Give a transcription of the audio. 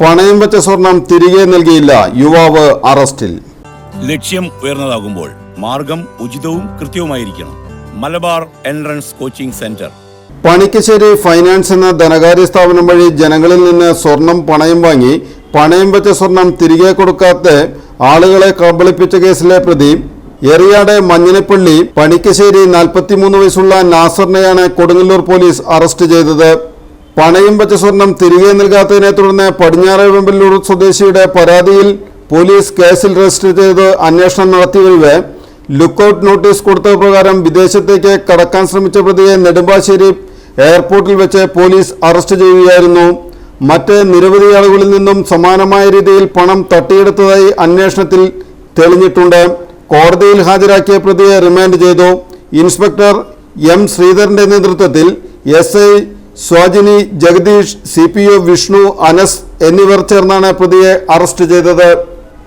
പണയം വെച്ച സ്വർണം തിരികെ നൽകിയില്ല. യുവാവ് അറസ്റ്റിൽ. ലക്ഷ്യം ഉയർന്നതാകുമ്പോൾ മാർഗം ഉചിതവും കൃത്യവുമായിരിക്കണം. Malabar entrance coaching centre. Panikkassery finance എന്ന ധനകാര്യ സ്ഥാപനം വഴി ജനങ്ങളിൽ നിന്ന് സ്വർണം പണയം വാങ്ങി പണയം വെച്ച സ്വർണം തിരികെ കൊടുക്കാത്ത ആളുകളെ കബളിപ്പിച്ച കേസിലെ പ്രതി എറിയാട് മഞ്ഞനപ്പള്ളി പണിക്കശ്ശേരി നാൽപ്പത്തിമൂന്ന് വയസ്സുള്ള നാസറിനെയാണ് കൊടുങ്ങല്ലൂർ പോലീസ് അറസ്റ്റ് ചെയ്തത്. പണയം വെച്ച സ്വർണം തിരികെ നൽകാത്തതിനെ തുടർന്ന് പടിഞ്ഞാറ് വെമ്പല്ലൂർ സ്വദേശിയുടെ പരാതിയിൽ പോലീസ് കേസിൽ രജിസ്റ്റർ ചെയ്ത് അന്വേഷണം നടത്തിവരികെ ലുക്കൌട്ട് നോട്ടീസ് കൊടുത്ത പ്രകാരം വിദേശത്തേക്ക് കടക്കാൻ ശ്രമിച്ച പ്രതിയെ നെടുമ്പാശ്ശേരി എയർപോർട്ടിൽ വെച്ച് പോലീസ് അറസ്റ്റ് ചെയ്യുകയായിരുന്നു. മറ്റ് നിരവധി ആളുകളിൽ നിന്നും സമാനമായ രീതിയിൽ പണം തട്ടിയെടുത്തതായി അന്വേഷണത്തിൽ തെളിഞ്ഞിട്ടുണ്ട്. കോടതിയിൽ ഹാജരാക്കിയ പ്രതിയെ റിമാൻഡ് ചെയ്തു. ഇൻസ്പെക്ടർ എം ശ്രീധരന്റെ നേതൃത്വത്തിൽ S I Swajini Jagadish C Vishnu Anas എന്നിവർ ചേർന്നാണ് പ്രതിയെ അറസ്റ്റ് ചെയ്തത്.